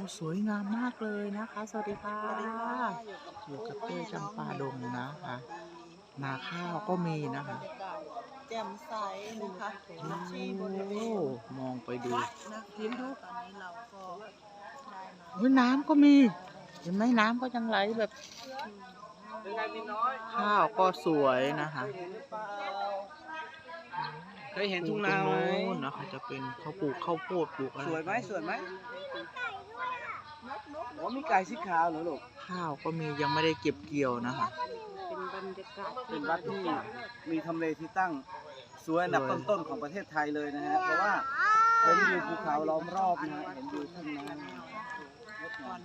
อ้สวยงามมากเลยนะคะ สวัสดีค่ะอยู่กับเต้จำปาดงนะคะนาข้าวก็มีนะคะแจ่มใสนะคะที่บริเวโอ้ณมองไปดูวัดนะคะตอนนี้เราก็ได้มาเฮ้ยน้ำก็มี เห็นไหมน้ำก็ยังไหลแบบข้าวก็สวยนะคะเคยเห็นทุ่งนาไหมตรงโน้นนะคะจะเป็นเขาปลูกข้าวโพดปลูกอะไรสวยไหมสวยไหม โอ้มีไก่สีขาวเหรอลูกข้าวก็มียังไม่ได้เก็บเกี่ยวนะคะเป็นวัดที่มีทำเลที่ตั้งสวยอันดับสวย ต้นๆของประเทศไทยเลยนะฮะเพราะว่าเห็นวิวภูเขาล้อมรอบนะฮะเห็นวิวทุ่งนา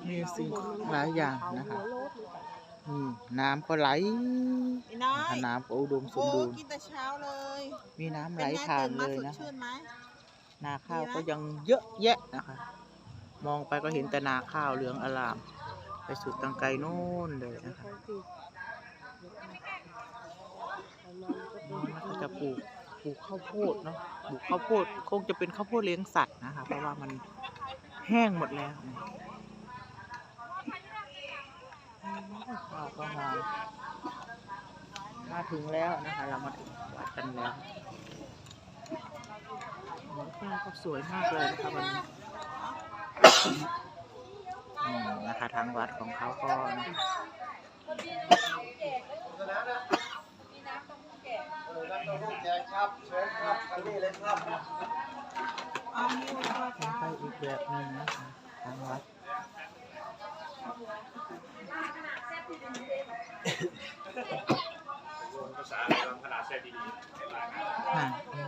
มีสิ่งหลายอย่างนะคะนี่น้ำก็ไหลไอ้น้อยน้ำก็อุดมสโอ้มบูรณ์กินแต่เช้าเลยมีน้ำไหเป็ลนไงผ่านตื่นเลมายสดนะชื่นไหม นาข้าวดีไหมก็ยังเยอะแยะนะคะ มองไปก็เห็นแต่นาข้าวเหลืองอลาม ไปสุดตังไกลโน่นเลยนะคะมันก็จะปลูกปลูกข้าวโพดเนาะปลูกข้าวโพดคงจะเป็นข้าวโพดเลี้ยงสัตว์นะคะ เพราะว่ามันแห้งหมดแล้วข้าวก็มามาถึงแล้วนะคะ เรามาถึงวัดกันแล้วหมอนข้าวก็สวยมากเลยนะคะวันนี้ นะคะทางวัดของเขาก็นะครับเชิญครับทางนี้เลยครับเอานิ้วมาเป็นไปอีกแบบหนึ่งนะคะทางวัดค่ะผ้า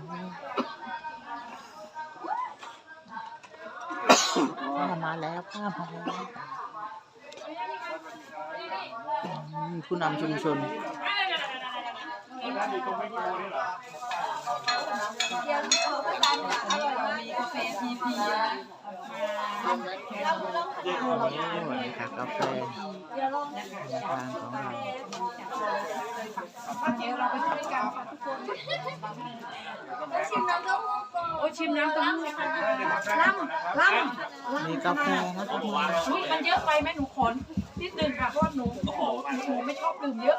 มาแล้วผ้ามาแล้วอืมผู้นำชุมชน นี่ค่ะกาแฟทางของเราโอ้ยชิมน้ำเต้าหู้ค่ะล้ำล้ำมีกาแฟนะคะอุ๊ยมันเยอะไปไหมหนูขนนิดนึงค่ะเพราะหนูโอ้โหหนูไม่ชอบดื่มเยอะ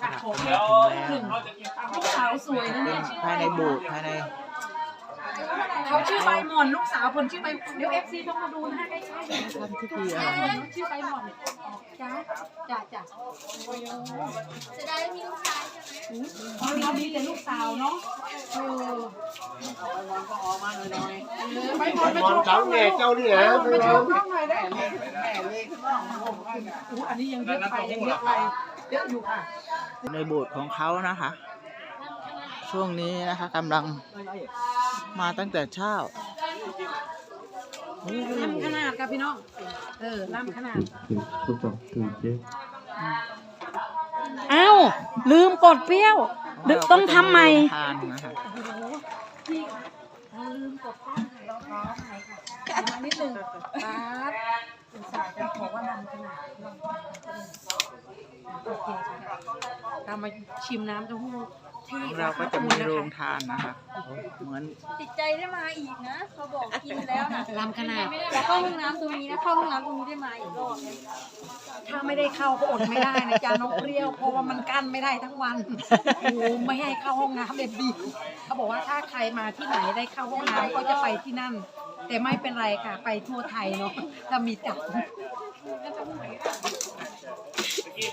สะระขอถึแค่งหนึ่งลูกสาวสวยนะเนี่ยชื่อภายในบสถ์ภายใน เขาชื่อใบหม่อนลูกสาวคนชื่อใบเดี๋ยวเอฟซีต้องมาดูนะใกล้ๆทำพิธีอะชื่อใบหม่อนจ้าจ้าจ้าจะได้มีลูกชายใช่ไหมอ๋อเรามีแต่ลูกสาวเนาะเออใบหมอนไปโชว์กล้องหน่อยเจ้าเนี่ยไปโชว์กล้องหน่อยได้ไหมอู้อันนี้ยังเยอะไปยังเยอะไปเยอะอยู่ค่ะในโบสถ์ของเขานะคะ ช่วงนี้นะคะกำลังมาตั้งแต่เช้าโอ้ลำขนาดค่ะพี่น้อง เออลำขนาดทุกคนคือเจ๊อ้าวลืมกดเปรี้ยวดึกต้องทำใหม่ทานนะคะพี่เราลืมกดตั้งให้เราขอใหม่ค่ะมานิดนึงครับอุตส่าห์จะบอกว่าลำขนาดโอเคค่ะเรามาชิมน้ำเต้าหู้ ที่ของเราก็จะมีโรงทานนะคะ เหมือนติดใจได้มาอีกนะเขาบอกกินแล้วนะลำขนาดแล้วเข้าห้องน้ำตรงนี้นะเข้าห้องน้ำตรงนี้ได้มาอีกรอบนึงถ้าไม่ได้เข้าก็อดไม่ได้นะจ๊ะน้องเปรี้ยวเพราะว่ามันกั้นไม่ได้ทั้งวันโอ้โหไม่ให้เข้าห้องน้ำเด็ดดีเขาบอกว่าถ้าใครมาที่ไหนได้เข้าห้องน้ำก็จะไปที่นั่น แต่ไม่เป็นไรค่ะไปทั่วไทยเนาะถ้ามีจั ด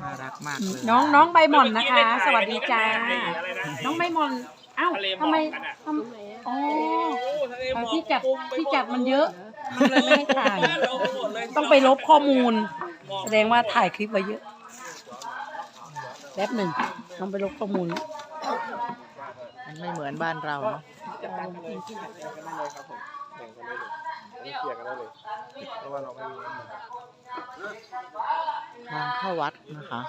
น่ารักมากเลยน้องน้องใบหม่อนนะคะ สวัสดีจ้าน้องใบหม่อนเอ้าทำไมทำอ๋อเอาที่จัดที่จัดมันเยอะ มันเลยไม่ให้ถ่ายต้องไปลบข้อมูล แสดงว่าถ่ายคลิปไว้เยอะแป๊บหนึ่งต้องไปลบข้อมูล มันไม่เหมือนบ้านเราเนอะ ทางเข้าวัดนะคะ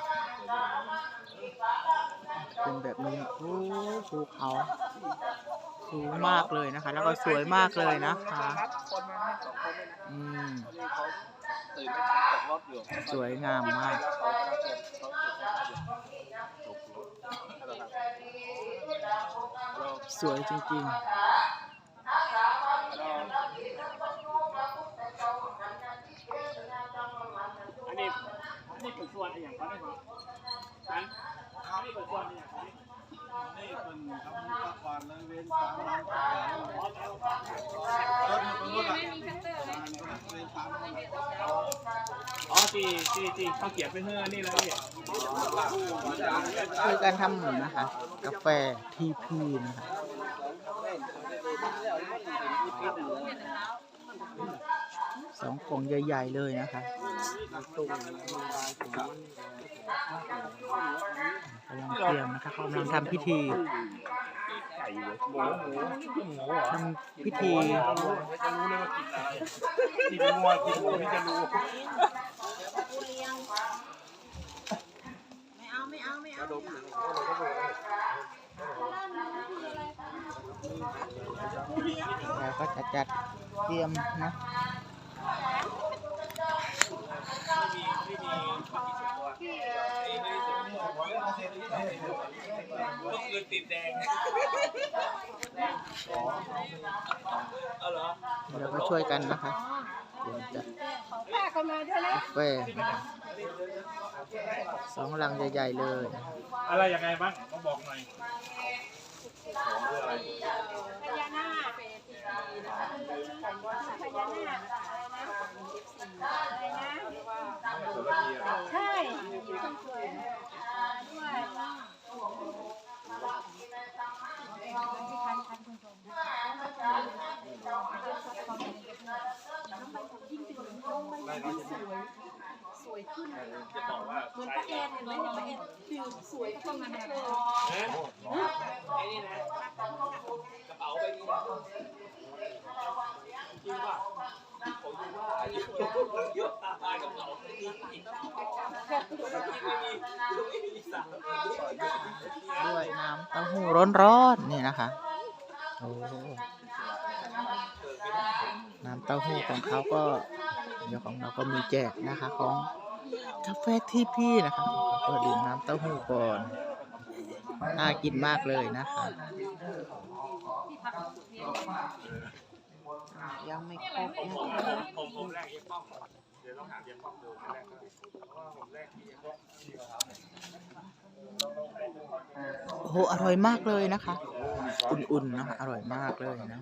เป็นแบบนี้โอ้ภูเขาสูงมากเลยนะคะ แล้วก็สวยมากเลยนะคะอืมสวยงามมาก สวยจริงๆ เป็นส่วน อย่างเขาได้ไหมอันนี่เป็นส่วนอย่างเขาได้นี่เป็นทำมุกก่อนเลยเว้นสามวันรถมันเป็นรถอะเว้นสามวันอ๋อจีจีจีเขาเขียนเป็นเฮือนี่แล้วพี่ช่วยกันทำนะคะ กาแฟทีพีนะคะสองกล่องใหญ่ ๆ เลยนะคะ กำลังเตรียมนะคะกำลังทำพิธีทำพิธีกินงัวกินงัวพี่จะรู้ไม่เอาไม่เอาไม่เอาแล้วก็จะจัดเตรียมนะ ก็คือติดแดงเอาเหรอเราก็ช่วยกันนะคะเดี๋ยวจะกาแฟสองลังใหญ่ ๆ เลยอะไรยังไงบ้างมาบอกหน่อยใช่ จะบอกว่าเหมือนป้าแอนเห็นไหมป้าแอนคือสวยขึ้นมาเลยไอ้นี่นะกระเป๋าใบนี้นะจริงป่ะผมดูว่าเยอะเยอะตายกระเป๋าใบนี้ไม่มีไม่มีสามด้วยน้ำเต้าหู้ร้อนๆนี่นะคะโอ้น้ำเต้าหู้ของเขาก็ เดี๋ยวของเราก็มีแจกนะคะของกาแฟที่พี่นะคะก็ดื่มน้ำเต้าหู้ก่อนน่ากินมากเลยนะคะยังไม่ครบนะคะผมผมแรกเย็บป้อมก่อนเดี๋ยวต้องหาเย็บป้อมดูแรกเพราะว่าผมแรกที่เย็บป้อมโอ้โหอร่อยมากเลยนะคะ อุ่นๆนะคะอร่อยมากเลยนะ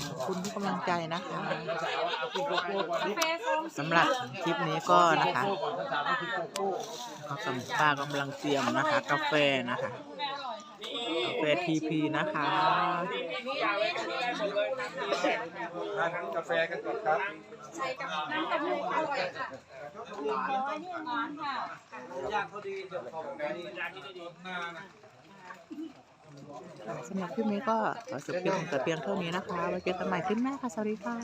ณทุกกำลังใจนะคะสำหรับคลิปนี้ก็นะคะเขาสำป้ากำลังเตรียมนะคะ กาแฟนะคะกาแฟทีพีนะคะทานทั้งกาแฟกันก่อนครับน้ำเต้าหู้อร่อยค่ะย่างเขาดีเดี๋ยวของดีหน้านะ สำหรับคลิปนี้ก็ขอจบเพียงแต่เพียงเท่านี้นะคะไว้เจอกันใหม่คลิปหน้าค่ะ สวัสดีค่ะ